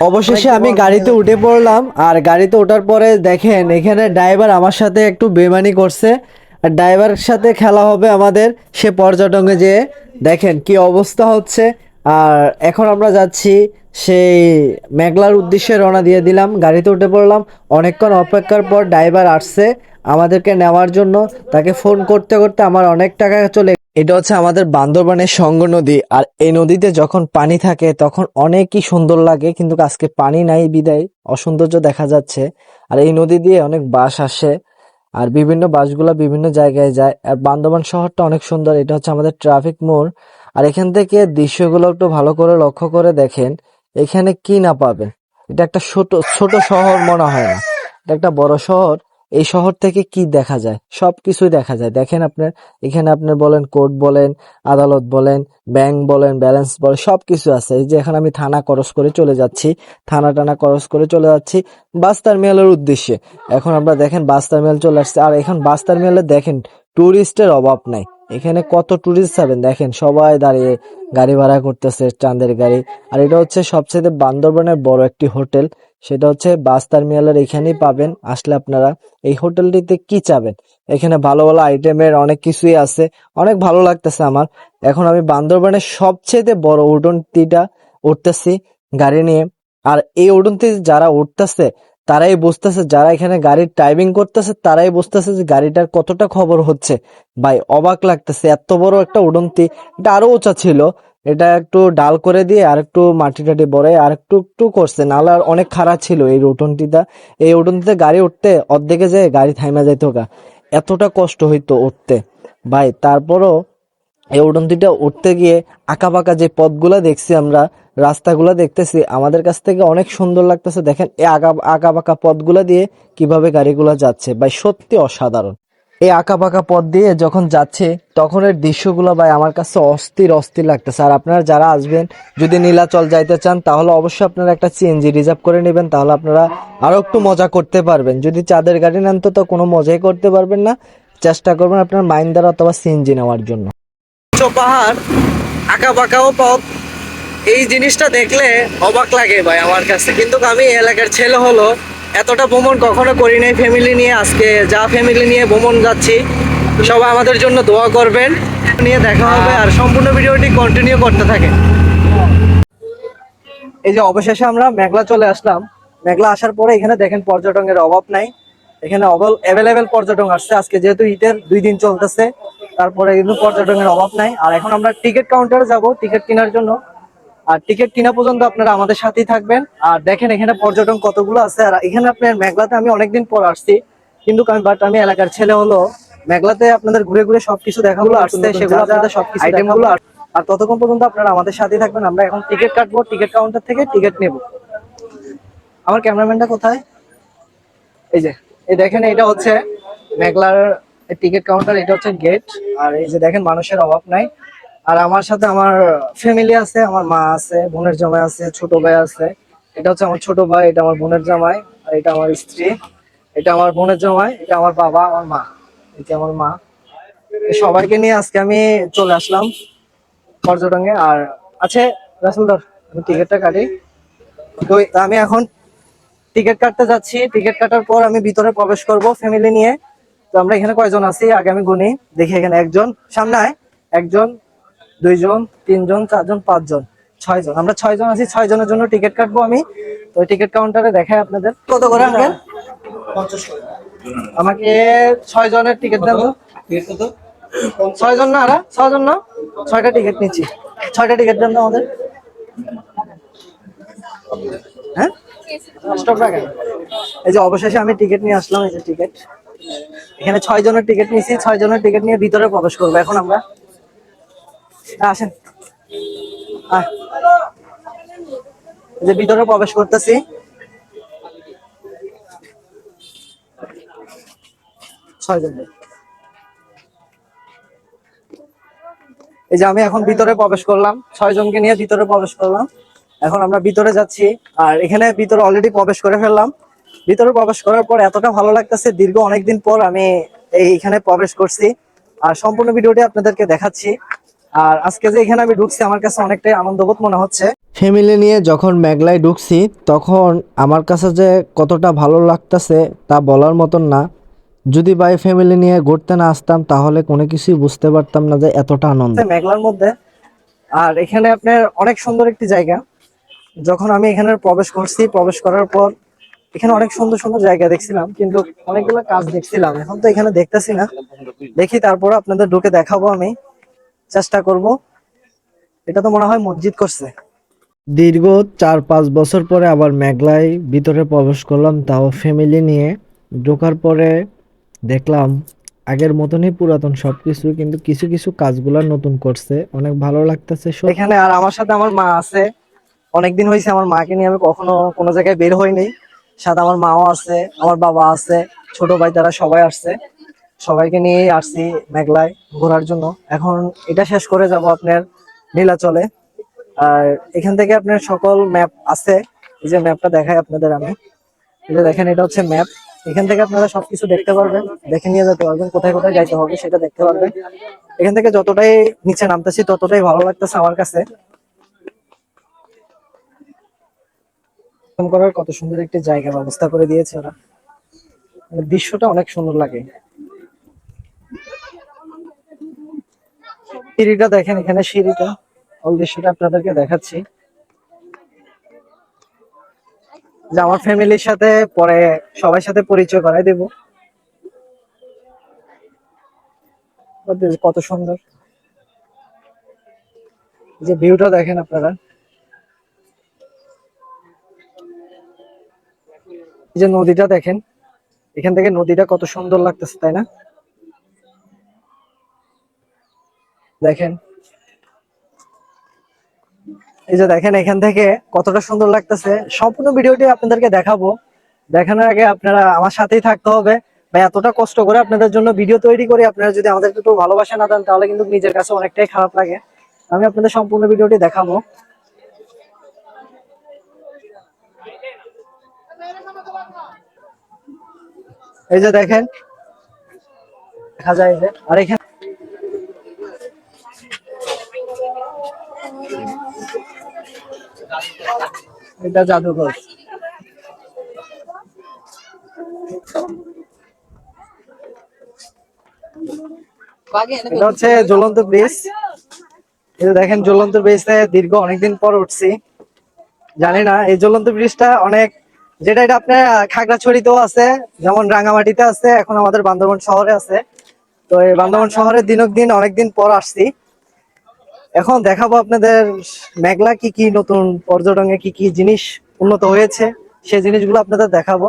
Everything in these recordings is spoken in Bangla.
অবশেষে আমি গাড়িতে উঠে পড়লাম আর গাড়িতে ওঠার পরে দেখেন এখানে ড্রাইভার আমার সাথে একটু বেমানি করছে আর ড্রাইভারের সাথে খেলা হবে আমাদের সে পর্যটনে যেয়ে। দেখেন কি অবস্থা হচ্ছে আর এখন আমরা যাচ্ছি সেই মেঘলার উদ্দেশ্যে রওনা দিয়ে দিলাম গাড়িতে উঠে পড়লাম। অনেকক্ষণ অপেক্ষার পর ড্রাইভার আসছে আমাদেরকে নেওয়ার জন্য তাকে ফোন করতে করতে আমার অনেক টাকা চলে এটা হচ্ছে আমাদের বান্দরবানের সঙ্গ নদী, আর এই নদীতে যখন পানি থাকে তখন অনেকই সুন্দর লাগে, কিন্তু আজকে পানি নাই, বিদায়। অসৌন্দর্য দেখা যাচ্ছে। আর এই নদী দিয়ে অনেক বাস আসে, আর বিভিন্ন বাসগুলো বিভিন্ন জায়গায় যায়। আর বান্দরবান শহরটা অনেক সুন্দর, এটা হচ্ছে আমাদের ট্রাফিক মোড়। আর এখান থেকে দৃশ্যগুলো একটু ভালো করে লক্ষ্য করে দেখেন, এখানে কি না পাবেন এটা একটা ছোট ছোট শহর মনে হয় না। এটা একটা বড় শহর এই শহর থেকে কি দেখা যায়? সবকিছুই দেখা যায়। দেখেন আপনার, এখানে আপনার বলেন, কোর্ট বলেন, আদালত বলেন, ব্যাংক বলেন, ব্যালেন্স বলেন, সবকিছু আছে। এই যে এখন আমি থানা করস করে চলে যাচ্ছি, থানা টানা করস করে চলে যাচ্ছি বাস টার্মিনালের উদ্দেশ্যে। এখন আমরা দেখেন বাস টার্মিনাল চলে আসছে। আর এখন বাস টার্মিনালে দেখেন, টুরিস্টের অভাব নাই। এখানে কত টুরিস্ট যাবেন? দেখেন সবাই দাঁড়িয়ে গাড়ি ভাড়া করতেছে, চাঁদের গাড়ি। আর এটা হচ্ছে সবচেয়ে বান্দরবানের বড় একটি হোটেল। সেটা হচ্ছে বাস টার্মিনালের এখানেই পাবেন, আসলে আপনারা এই হোটেলটিতে কি চাবেন? এখানে ভালো ভালো আইটেমের অনেক কিছুই আছে, অনেক ভালো লাগতেছে আমার। এখন আমি বান্দরবানের সবচেয়ে বড় উডনটিটা উঠতেছি গাড়ি নিয়ে। আর এই উডনটি যারা উঠতেছে, তারাই বুঝতেছে, যারা এখানে গাড়ির ড্রাইভিং করতেছে, তারাই বুঝতেছে যে গাড়িটার কতটা খবর হচ্ছে। ভাই, অবাক লাগতেছে, এত বড় একটা উডন্তি এটা আরও উঁচা ছিল এটা একটু ডাল করে দিয়ে আর একটু মাটি টাটি বড়ে আর একটু একটু করছে। নাহলে আর অনেক খারাপ ছিল এই উঠোনটিটা এই উঠোনটিতে গাড়ি উঠতে অর্ধেকে যায় গাড়ি থাইমা যাইত গা। এতটা কষ্ট হইতো উঠতে। ভাই, তারপরও এই উড়ন্তিটা উঠতে গিয়ে আঁকা বাঁকা যে পথগুলা দেখছি আমরা, রাস্তাগুলা দেখতেছি, আমাদের কাছ থেকে অনেক সুন্দর লাগতেছে। দেখেন, এই আঁকা আঁকা বাঁকা পথগুলা দিয়ে কীভাবে গাড়িগুলা যাচ্ছে। ভাই, সত্যি অসাধারণ। এই আঁকা বাঁকা পথ দিয়ে যখন যাচ্ছে তখন এর দৃশ্যগুলো ভাই আমার কাছে অস্থির অস্থির লাগতেছে। আর আপনারা যারা আসবেন, যদি নীলাচল যাইতে চান, তাহলে অবশ্যই আপনারা একটা সিএনজি রিজার্ভ করে নেবেন, তাহলে আপনারা আরও একটু মজা করতে পারবেন। যদি চাঁদের গাড়ি নেন, তো কোনো মজাই করতে পারবেন না। চেষ্টা করবেন আপনার মাইন্দার অথবা সিএনজি নেওয়ার জন্য। পাহাড় আঁকা বাঁকাও পথ, এই জিনিসটা দেখলে অবাক লাগে ভাই আমার কাছে। কিন্তু আমি এলাকার ছেলে হলো এতটা ভ্রমণ কখনো করি নাই ফ্যামিলি নিয়ে আজকে যা ফ্যামিলি নিয়ে ভ্রমণ যাচ্ছি, সবাই আমাদের জন্য দোয়া করবেন। নিয়ে দেখা হবে আর সম্পূর্ণ ভিডিওটি কন্টিনিউ করতে থাকেন। এই যে অবশেষে আমরা মেঘলা চলে আসলাম। মেঘলা আসার পরে এখানে দেখেন পর্যটকের অভাব নাই। এখানে অ্যাভেলেবেল পর্যটক আসছে। আজকে যেহেতু ঈদের দুই দিন চলতেছে, তারপরে কিন্তু পর্যটকের অভাব নাই। আর এখন আমরা টিকিট কাউন্টারে যাব টিকিট কেনার জন্য। আর টিকিট কিনা পর্যন্ত আপনারা আমাদের সাথেই থাকবেন। আর দেখেন এখানে পর্যটন কতগুলো আছে। আর এখানে আপনার মেঘলাতে আমি অনেকদিন পর আসছি। কিন্তু বাট আমি এলাকার ছেলে হলো মেঘলাতে আপনাদের ঘুরে ঘুরে সবকিছু দেখাগুলো আসছে সেগুলো আপনাদের সবকিছু আইটেমগুলো আর ততক্ষণ পর্যন্ত আপনারা আমাদের সাথেই থাকবেন। আমরা এখন টিকিট কাটবো টিকিট কাউন্টার থেকে টিকিট নেব। আমার ক্যামেরাম্যানটা কোথায়? এই যে এই দেখেন এটা হচ্ছে মেঘলার টিকিট কাউন্টার এটা হচ্ছে গেট আর এই যে দেখেন মানুষের অভাব নাই। আর আমার সাথে আমার ফ্যামিলি আছে, আমার মা আছে, বোনের জামাই আছে, ছোট ভাই আছে। এটা হচ্ছে আমার ছোট ভাই, এটা আমার বোনের জামাই, আর এটা আমার স্ত্রী, এটা আমার বোনের জামাই, এটা আমার বাবা, আমার মা এটা আমার মা। সবাইকে নিয়ে আজকে আমি চলে আসলাম পর্যটনে। আর আছে রাসুলদার আমি টিকিটটা কাটি। তো আমি এখন টিকিট কাটতে যাচ্ছি। টিকিট কাটার পর আমি ভিতরে প্রবেশ করব ফ্যামিলি নিয়ে। তো আমরা এখানে কয়জন আছি? আগে আমি গুনি, দেখি এখানে একজন। সামনে একজন। দুইজন, তিনজন, চারজন, পাঁচজন, ছয়জন। আমরা ছয়জন আছি ছয় জনের জন্য টিকিট কাটবো আমি। তো টিকিট কাউন্টারে দেখাই আপনাদের। কত করে আনবেন? আমাকে ছয় জনের টিকিট দেন তো। ছয় জন না আরা? ছয় না? ছয়টা টিকিট নিচ্ছি। ছয়টা টিকিট দেন আমাদের। হ্যাঁ? এই যে অবশেষে আমি টিকিট নিয়ে আসলাম, এই যে টিকিট। এখানে ছয় টিকিট নিয়েছি ছয় জনের টিকিট নিয়ে ভিতরে প্রবেশ করব। এখন আমরা আসেন। যে ভিতরে প্রবেশ করতেছি। এই যে আমি এখন ভিতরে প্রবেশ করলাম। ছয় জনকে নিয়ে ভিতরে প্রবেশ করলাম। এখন আমরা ভিতরে যাচ্ছি। আর এখানে ভিতরে অলরেডি প্রবেশ করে ফেললাম। ভিতরে প্রবেশ করার পর এতটা ভালো লাগতেছে, দীর্ঘ অনেকদিন পর আমি এইখানে প্রবেশ করছি। আর সম্পূর্ণ ভিডিওটি আপনাদেরকে দেখাচ্ছি। আর আজকে যে এখানে আমি ঢুকছি আমার কাছে অনেকটাই আনন্দবোধ মনে হচ্ছে। ফ্যামিলি নিয়ে যখন মেঘলায় ঢুকছি তখন আমার কাছে যে কতটা ভালো লাগতেছে তা বলার মতন না। যদি ভাই ফ্যামিলি নিয়ে ঘুরতে না আসতাম তাহলে কোনো কিছুই বুঝতে পারতাম না যে এতটা আনন্দ। মেঘলার মধ্যে। আর এখানে আপনার অনেক সুন্দর একটি জায়গা। যখন আমি এখানে প্রবেশ করছি প্রবেশ করার পর এখানে অনেক সুন্দর সুন্দর জায়গা দেখছিলাম কিন্তু অনেকগুলো কাজ দেখছিলাম। এখন তো এখানে দেখতেছি না। দেখি তারপর আপনাদের ঢুকে দেখাবো আমি। চেষ্টা করব। এটা তো মনে হয় মসজিদ করছে। দীর্ঘ চার পাঁচ বছর পরে আবার মেঘলায় ভিতরে প্রবেশ করলাম তাও ফ্যামিলি নিয়ে। ঢোকার পরে দেখলাম আগের মতনই পুরাতন সবকিছু কিন্তু কিছু কিছু কাজগুলা নতুন করছে। অনেক ভালো লাগতেছে এখানে আর আমার সাথে আমার মা আছে। অনেকদিন হয়েছে আমার মাকে নিয়ে আমি কখনো কোনো জায়গায় বের হইনি সাথে আমার মাও আছে আমার বাবা আছে ছোট ভাই তারা সবাই আসছে। সবাইকে নিয়ে আসছি মেঘলায় ঘোরার জন্য। এখন এটা শেষ করে যাব আপনার নীলাচলে। আর এখান থেকে আপনার সকল ম্যাপ আছে, এই যে ম্যাপটা দেখাই আপনাদের আমি। এটা দেখেন, এটা হচ্ছে ম্যাপ। এখান থেকে আপনারা সবকিছু দেখতে পারবেন, দেখে নিয়ে যেতে পারবেন, কোথায় কোথায় যাইতে হবে সেটা দেখতে পারবেন। এখান থেকে যতটাই নিচে নামতেছি, ততটাই ভালো লাগতেছে আমার কাছে। করার কত সুন্দর একটি জায়গা ব্যবস্থা করে দিয়েছে ওরা। মানে দৃশ্যটা অনেক সুন্দর লাগে। সিঁড়িটা দেখেন এখানে সিঁড়িটা। ওই দৃশ্যটা আপনাদেরকে দেখাচ্ছি। যে আমার ফ্যামিলির সাথে পরে সবার সাথে পরিচয় করাই দেব। কত সুন্দর। যে ভিউটা দেখেন আপনারা। যে নদীটা দেখেন। এখান থেকে নদীটা কত সুন্দর লাগতেছে, তাই না? দেখেন। এই যে দেখেন, এখান থেকে কতটা সুন্দর লাগতেছে। সম্পূর্ণ ভিডিওটি আপনাদেরকে দেখাবো। দেখানোর আগে আপনারা আমার সাথেই থাকতে হবে। ভাই, এতটা কষ্ট করে আপনাদের জন্য ভিডিও তৈরি করি আপনারা যদি আমাদেরকে একটু ভালোবাসা না দেন, তাহলে কিন্তু নিজের কাছে অনেকটাই খারাপ লাগে। আমি আপনাদের সম্পূর্ণ ভিডিওটি দেখাবো। এই যে দেখেন, দেখা যায় যে আর এখানে এটা জাদুঘর। এটা হচ্ছে জ্বলন্ত ব্রিজ। যে দেখেন, জ্বলন্ত ব্রিজে দীর্ঘ অনেকদিন পর উঠছি। জানি না, এই জ্বলন্ত ব্রিজটা অনেক, যেটা এটা আপনার খাগড়াছড়িতেও আছে, যেমন রাঙামাটিতে আছে, এখন আমাদের বান্দরবান শহরে আছে। তো এই বান্দরবান শহরে দিনক দিন অনেকদিন পর আসছি। এখন দেখাবো আপনাদের মেঘলা কি কি নতুন পর্যটনে কি কি জিনিস উন্নত হয়েছে, সেই জিনিসগুলো আপনাদের দেখাবো।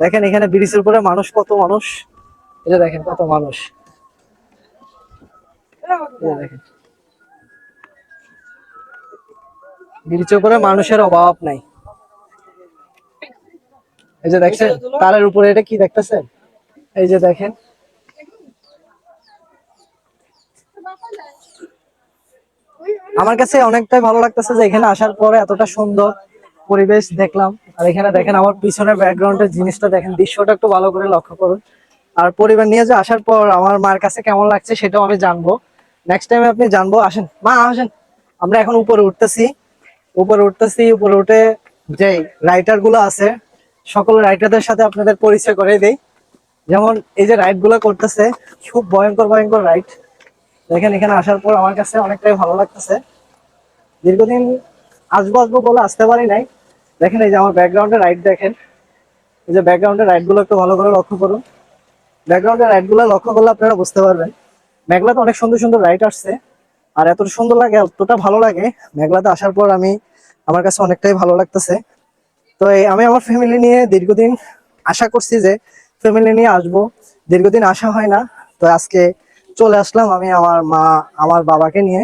দেখেন এখানে ব্রিজের উপরে মানুষ, কত মানুষ। এটা দেখেন কত মানুষ। দেখেন। ব্রিজের উপরে মানুষের অভাব নাই। এই যে দেখছেন, তারের উপরে এটা কি দেখতেছেন? এই যে দেখেন। আমার কাছে অনেকটাই ভালো লাগতেছে যে এখানে আসার পরে এতটা সুন্দর পরিবেশ দেখলাম। আর এখানে দেখেন আমার পিছনের ব্যাকগ্রাউন্ডের জিনিসটা দেখেন, দৃশ্যটা একটু ভালো করে লক্ষ্য করুন। আর পরিবার নিয়ে যে আসার পর আমার মার কাছে কেমন লাগছে সেটাও আমি জানব। নেক্সট টাইমে আপনি জানব। আসেন। মা, আসেন। আমরা এখন উপরে উঠতেছি। উপরে উঠতেছি, উপরে উঠে যে রাইটারগুলো আছে, সকল রাইটারদের সাথে আপনাদের পরিচয় করে দেই। যেমন এই যে রাইডগুলো করতেছে, খুব ভয়ঙ্কর ভয়ঙ্কর রাইড দেখেন, এখানে আসার পর আমার কাছে অনেকটাই ভালো লাগতেছে। দীর্ঘদিন আসব আসব বলে আসতে পারি নাই। দেখেন, এই যে আমার ব্যাকগ্রাউন্ডে রাইড দেখেন। এই যে ব্যাকগ্রাউন্ডে রাইডগুলো একটু ভালো করে লক্ষ্য করুন। ব্যাকগ্রাউন্ডে রাইডগুলো লক্ষ্য করলে আপনারা বুঝতে পারবেন, মেঘলাতে অনেক সুন্দর সুন্দর রাইড আসছে। আর এত সুন্দর লাগে, এতটা ভালো লাগে, মেঘলাতে আসার পর আমি আমার কাছে অনেকটাই ভালো লাগতেছে। তো আমি আমার ফ্যামিলি নিয়ে দীর্ঘদিন আশা করছি যে ফ্যামিলি নিয়ে আসব। দীর্ঘদিন আসা হয় না, তো আজকে চলে আসলাম আমি আমার মা, আমার বাবাকে নিয়ে।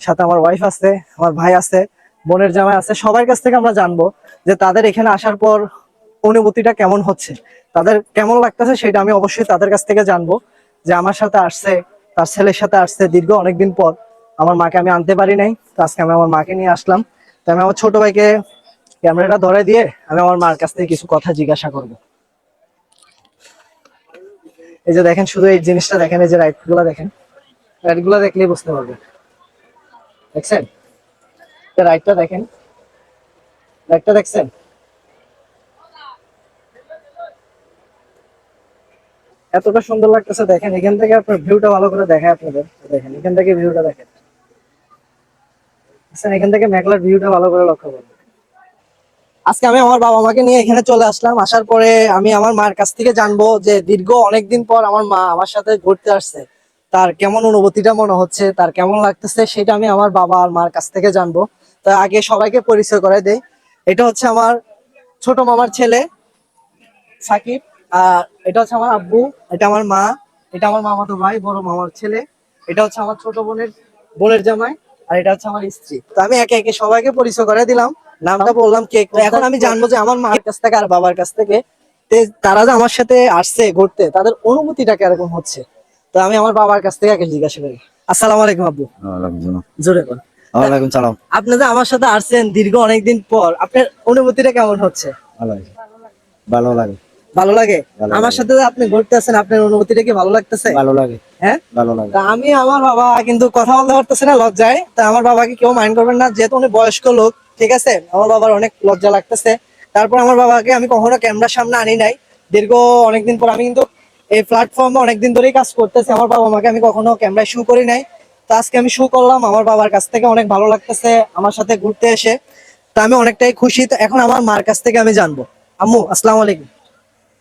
সাথে আমার ওয়াইফ আছে, আমার ভাই আছে, বোনের জামাই আছে, সবার কাছ থেকে আমরা জানব যে তাদের এখানে আসার পর অনুভূতিটা কেমন হচ্ছে। তাদের কেমন লাগতেছে সেটা আমি অবশ্যই তাদের কাছ থেকে জানব যে আমার সাথে আসছে, তার ছেলের সাথে আসছে দীর্ঘ অনেকদিন পর। আমার মাকে আমি আনতে পারি নাই, তো আজকে আমি আমার মাকে নিয়ে আসলাম। তো আমি আমার ছোট ভাইকে ক্যামেরাটা ধরে দিয়ে আমি আমার মার কাছ থেকে কিছু কথা জিজ্ঞাসা করব। এই যে দেখেন, শুধু এই জিনিসটা দেখেন, এই যে রাইটগুলা দেখেন। রাইটগুলা দেখলেই বুঝতে পারবেন। দেখছেন? রাইটটা দেখেন। রাইটটা দেখছেন? এতটা সুন্দর লাগতেছে, দেখেন। এখান থেকে আপনার ভিউটা ভালো করে দেখায় আপনাদের। দেখেন, এখান থেকে ভিউটা দেখেন। এখান থেকে মেঘলার ভিউটা ভালো করে লক্ষ্য করুন। আজকে আমি আমার বাবা মাকে নিয়ে এখানে চলে আসলাম। আসার পরে আমি আমার মার কাছ থেকে জানব যে দীর্ঘ অনেকদিন পর আমার মা আমার সাথে ঘুরতে আসছে। তার কেমন অনুভূতিটা মনে হচ্ছে, তার কেমন লাগতেছে সেটা আমি আমার বাবা আর মার কাছ থেকে জানব। তো আগে সবাইকে পরিচয় করে দেই। এটা হচ্ছে আমার ছোট মামার ছেলে সাকিব, আর এটা হচ্ছে আমার আব্বু, এটা আমার মা, এটা আমার মামাতো ভাই, বড় মামার ছেলে, এটা হচ্ছে আমার ছোট বোনের বোনের জামাই, আর এটা হচ্ছে আমার স্ত্রী। তো আমি একে একে সবাইকে পরিচয় করে দিলাম। নামটা বললাম কেক এখন আমি জানব যে আমার মায়ের কাছ থেকে আর বাবার কাছ থেকে তারা যে আমার সাথে আসছে ঘুরতে তাদের অনুভূতিটা কীরকম হচ্ছে? তো আমি আমার বাবার কাছ থেকে আগে জিজ্ঞাসা করি। আসসালামু আলাইকুম আব্বু। জোরে বল। ওয়ালাইকুম সালাম। আপনি যে আমার সাথে আসছেন দীর্ঘ অনেকদিন পর আপনার অনুভূতিটা কেমন হচ্ছে? ভালো লাগে। ভালো লাগে। আমার সাথে আপনি ঘুরতে আছেন আপনার অনুভূতিটা কি ভালো লাগতেছে? ভালো লাগে। হ্যাঁ? ভালো লাগে। আমি আমার বাবা কিন্তু কথা বলতে পারতেছে না লজ্জায়। তা আমার বাবাকে কেউ মাইন্ড করবেন না যেহেতু উনি বয়স্ক লোক ঠিক আছে? আমার বাবার অনেক লজ্জা লাগতেছে। তারপর আমার বাবাকে আমি কখনো ক্যামেরার সামনে আনি নাই। দীর্ঘ অনেকদিন পর আমি কিন্তু এই প্ল্যাটফর্মে অনেকদিন ধরেই কাজ করতেছি। আমার বাবা মাকে আমি কখনো ক্যামেরায় শু করি নাই। তো আজকে আমি শু করলাম। আমার বাবার কাছ থেকে অনেক ভালো লাগতেছে আমার সাথে ঘুরতে এসে। তা আমি অনেকটাই খুশি। তো এখন আমার মার কাছ থেকে আমি জানব। আম্মু আসসালামু আলাইকুম।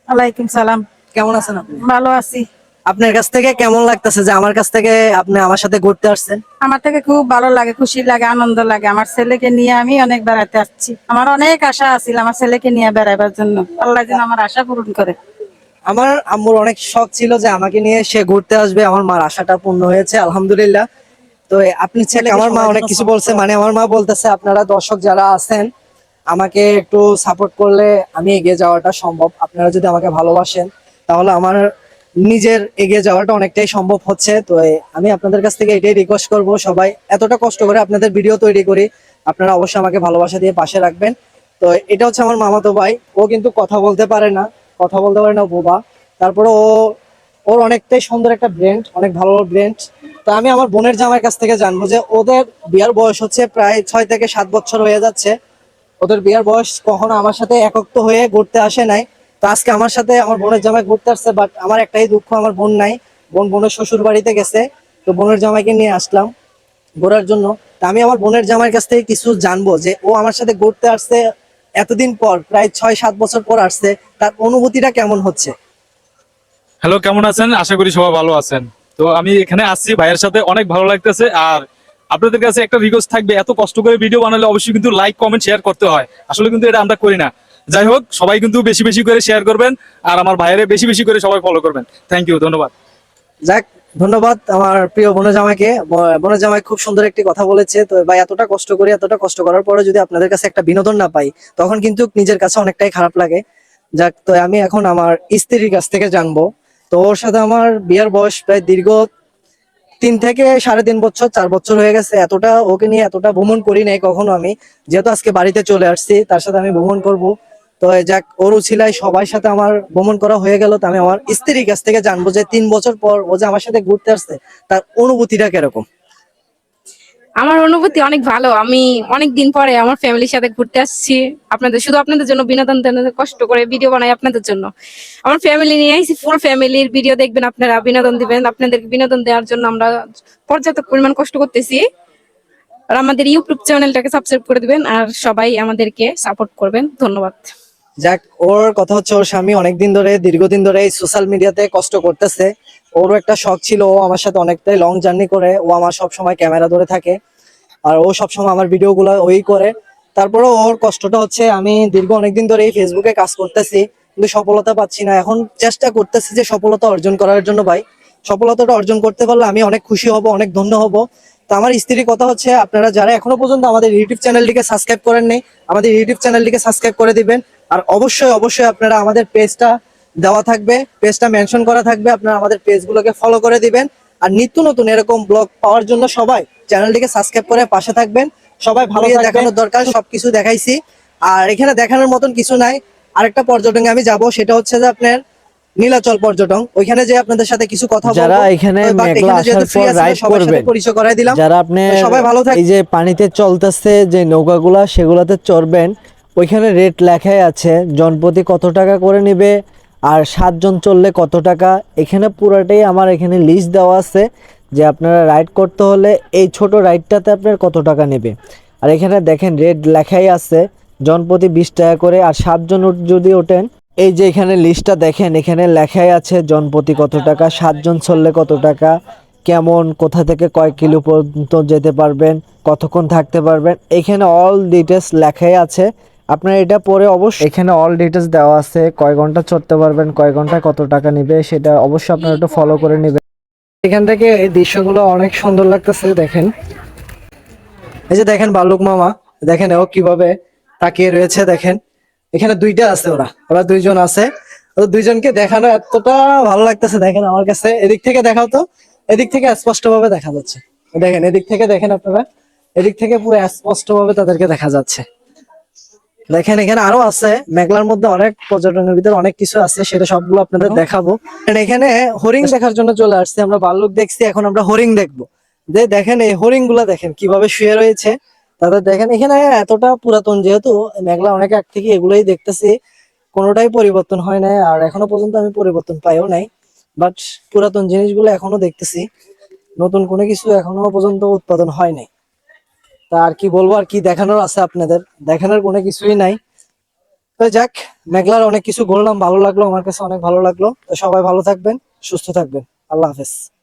আলাইকুম সালাম। কেমন আছেন আপনি? ভালো আছি। আপনার কাছ থেকে কেমন লাগতেছে যে আমার কাছ থেকে আপনি আমার সাথে ঘুরতে আসছেন? আমার থেকে খুব ভালো লাগে খুশি লাগে আনন্দ লাগে। আমার ছেলেকে নিয়ে আমি অনেক বেড়াতে আসছি। আমার অনেক আশা আছিল আমার ছেলেকে নিয়ে বেড়াবার জন্য। আল্লাহ যেন আমার আশা পূরণ করে। আমার আম্মুর অনেক শখ ছিল যে আমাকে নিয়ে সে ঘুরতে আসবে। আমার মার আশাটা পূর্ণ হয়েছে আলহামদুলিল্লাহ। তো আপনি ছেলে আমার মা অনেক কিছু বলছে মানে আমার মা বলতেছে আপনারা দর্শক যারা আছেন আমাকে একটু সাপোর্ট করলে আমি এগিয়ে যাওয়াটা সম্ভব। আপনারা যদি আমাকে ভালোবাসেন তাহলে আমার নিজের এগিয়ে যাওয়াটা অনেকটাই সম্ভব হচ্ছে। তো আমি আপনাদের কাছ থেকে এটাই রিকোয়েস্ট করব সবাই। এতটা কষ্ট করে আপনাদের ভিডিও তৈরি করি, আপনারা অবশ্যই আমাকে ভালোবাসা দিয়ে পাশে রাখবেন। তো এটা হচ্ছে আমার মামাতো ভাই, ও কিন্তু কথা বলতে পারে না, কথা বলতে পারে না বোবা। তারপরে ও, ওর অনেকটাই সুন্দর একটা ব্র্যান্ড অনেক ভালো ব্র্যান্ড তো আমি আমার বোনের জামাইয়ের কাছ থেকে জানব যে ওদের বিয়ার বয়স হচ্ছে প্রায় ছয় থেকে সাত বছর হয়ে যাচ্ছে। ওদের বিয়ার বয়স কখনো আমার সাথে একত্র হয়ে ঘুরতে আসে নাই। তো আজকে আমার সাথে আমার বোনের জামাই ঘুরতে আসছে বাট আমার একটাই দুঃখ, আমার বোন নাই। বোন বোনের শ্বশুর বাড়িতে গেছে, তো বোনের জামাইকে নিয়ে আসলাম ঘোরার জন্য। তা আমি আমার বোনের জামাইয়ের কাছ থেকে কিছু জানব যে ও আমার সাথে ঘুরতে আসছে এতদিন পর, প্রায় ছয় সাত বছর পর আসছে, তার অনুভূতিটা কেমন হচ্ছে? হ্যালো কেমন আছেন? আশা করি সবাই ভালো আছেন। তো আমি এখানে আসছি, ভাইয়ের সাথে অনেক ভালো লাগতেছে, আর আপনাদের কাছে একটা রিকোয়েস্ট থাকবে, এত কষ্ট করে ভিডিও বানালে অবশ্যই কিন্তু লাইক কমেন্ট শেয়ার করতে হয়। আসলে কিন্তু এটা আমরা করি না। যাই হোক, সবাই কিন্তু বেশি বেশি করে শেয়ার করবেন আর আমার ভাইয়ের বেশি বেশি করে সবাই ফলো করবেন। থ্যাংক ইউ ধন্যবাদ। যাক, ধন্যবাদ আমার প্রিয় বোনের জামাইকে ব- জামাই খুব সুন্দর একটি কথা বলেছে। তো ভাই, এতটা কষ্ট করি, এতটা কষ্ট করার পরে যদি আপনাদের কাছে একটা বিনোদন না পাই, তখন কিন্তু নিজের কাছে অনেকটাই খারাপ লাগে। যাক, তো আমি এখন আমার স্ত্রীর কাছ থেকে জানব। তো ওর সাথে আমার বিয়ের বয়স প্রায় দীর্ঘ তিন থেকে সাড়ে তিন বছর, চার বছর হয়ে গেছে। এতটা ওকে নিয়ে এতটা ভ্রমণ করি নাই কখনো আমি। যেহেতু আজকে বাড়িতে চলে আসছি, তার সাথে আমি ভ্রমণ করব। তো যাক ওর উছিলায় সবার সাথে আমার ভ্রমণ করা হয়ে গেল, তো আমি আমার স্ত্রীর কাছ থেকে জানব যে তিন বছর পর ও যে আমার সাথে ঘুরতে আসছে, তার অনুভূতিটা কীরকম? আমার অনুভূতি অনেক ভালো। আমি অনেক দিন পরে আমার ফ্যামিলির সাথে ঘুরতে আসছি। আপনাদের, শুধু আপনাদের জন্য, বিনোদন কষ্ট করে ভিডিও বানাই আপনাদের জন্য। আমার ফ্যামিলি নিয়ে আইছি ফুল ফ্যামিলির ভিডিও দেখবেন আপনারা, বিনোদন দিবেন। আপনাদেরকে বিনোদন দেওয়ার জন্য আমরা পর্যাপ্ত পরিমাণ কষ্ট করতেছি। আর আমাদের ইউটিউব চ্যানেলটাকে সাবস্ক্রাইব করে দিবেন, আর সবাই আমাদেরকে সাপোর্ট করবেন। ধন্যবাদ। যাক, ওর কথা হচ্ছে ওর স্বামী অনেকদিন ধরে, দীর্ঘদিন ধরে সোশ্যাল মিডিয়াতে কষ্ট করতেছে। ওরও একটা শখ ছিল, ও আমার সাথে অনেকটাই লং জার্নি করে, ও আমার সব সময় ক্যামেরা ধরে থাকে, আর ও সব সময় আমার ভিডিও গুলো ওই করে। তারপরে ওর কষ্টটা হচ্ছে, আমি দীর্ঘ অনেকদিন ধরে এই ফেসবুকে কাজ করতেছি, কিন্তু সফলতা পাচ্ছি না। এখন চেষ্টা করতেছি যে সফলতা অর্জন করার জন্য ভাই। সফলতাটা অর্জন করতে পারলে আমি অনেক খুশি হব, অনেক ধন্য হব। তো আমার স্ত্রীর কথা হচ্ছে আপনারা যারা এখনও পর্যন্ত আমাদের ইউটিউব চ্যানেলটিকে সাবস্ক্রাইব করেন নাই আমাদের ইউটিউব চ্যানেলটিকে সাবস্ক্রাইব করে দিবেন। আর অবশ্যই অবশ্যই আপনারা আমাদের পেজটা দেওয়া থাকবে পেজটা মেনশন করা থাকবে আপনারা আমাদের পেজগুলোকে ফলো করে দিবেন। আর নিত্য নতুন এরকম ব্লগ পাওয়ার জন্য সবাই চ্যানেলটিকে সাবস্ক্রাইব করে পাশে থাকবেন। সবাই ভালো। দেখানোর দরকার সবকিছু দেখাইছি। আর এখানে দেখানোর মতন কিছু নাই। আরেকটা পর্যটনে আমি যাব সেটা হচ্ছে যে আপনার নীলাচল পর্যটন ওইখানে যে আপনাদের সাথে কিছু কথা যারা এখানে পরিচয় করাই দিলাম। যারা আপনি সবাই ভালো থাক- এই যে পানিতে চলতেছে যে নৌকাগুলা সেগুলাতে চড়বেন ওইখানে রেট লেখাই আছে জনপ্রতি কত টাকা করে নেবে আর সাতজন চললে কত টাকা এখানে পুরাটাই আমার এখানে লিস্ট দেওয়া আছে যে আপনারা রাইড করতে হলে এই ছোট রাইডটাতে আপনার কত টাকা নেবে। আর এখানে দেখেন রেট লেখাই আছে জনপ্রতি বিশ টাকা করে আর সাতজন যদি ওঠেন এই যে এখানে লিস্টটা দেখেন, এখানে লেখাই আছে জনপ্রতি কত টাকা, সাতজন চললে কত টাকা, কেমন, কোথা থেকে কয় কিলো পর্যন্ত যেতে পারবেন, কতক্ষণ থাকতে পারবেন, এখানে অল ডিটেলস লেখাই আছে। আপনার এটা পরে অবশ্যই এখানে অল ডিটেলস দেওয়া আছে, কয় ঘণ্টা চড়তে পারবেন, কয় ঘন্টায় কত টাকা নেবে, সেটা অবশ্যই আপনারা একটু ফলো করে নেবেন। এখান থেকে এই দৃশ্যগুলো অনেক সুন্দর লাগতেছে, দেখেন। এই যে দেখেন বালুক মামা, দেখেন ও কীভাবে তাকিয়ে রয়েছে, দেখেন। এখানে দুইটা আছে ওরা। ওরা দুইজন আছে। দুইজনকে দেখানো এতটা ভালো লাগতেছে দেখেন আমার কাছে। এদিক থেকে দেখাও তো। এদিক থেকে স্পষ্ট ভাবে দেখা যাচ্ছে। দেখেন এদিক থেকে দেখেন আপনারা। এদিক থেকে পুরো স্পষ্ট ভাবে তাদেরকে দেখা যাচ্ছে। দেখেন এখানে আরও আছে। মেঘলার মধ্যে অনেক পর্যটনের ভিতরে অনেক কিছু আছে সেটা সবগুলো আপনাদের দেখাবো। এখানে হরিণ দেখার জন্য চলে আসছে। আমরা ভাল্লুক দেখছি এখন আমরা হরিণ দেখব। যে দেখেন এই হরিণগুলা দেখেন কীভাবে শুয়ে রয়েছে। তাদের দেখেন, এখানে এতটা পুরাতন যেহেতু, মেঘলা অনেক আগ থেকে এগুলোই দেখতেছি। কোনোটাই পরিবর্তন হয় নাই, আর এখনও পর্যন্ত আমি পরিবর্তন পাইও নাই। বাট পুরাতন জিনিসগুলো এখনও দেখতেছি। নতুন কোনো কিছু এখনও পর্যন্ত উৎপাদন হয় নাই। তা আর কি বলব, আর কি দেখানোর আছে আপনাদের? দেখানোর কোনো কিছুই নাই। তো যাক, মেঘলার অনেক কিছু বললাম, ভালো লাগল, আমার কাছে অনেক ভালো লাগল। তো সবাই ভালো থাকবেন, সুস্থ থাকবেন। আল্লাহ হাফেজ।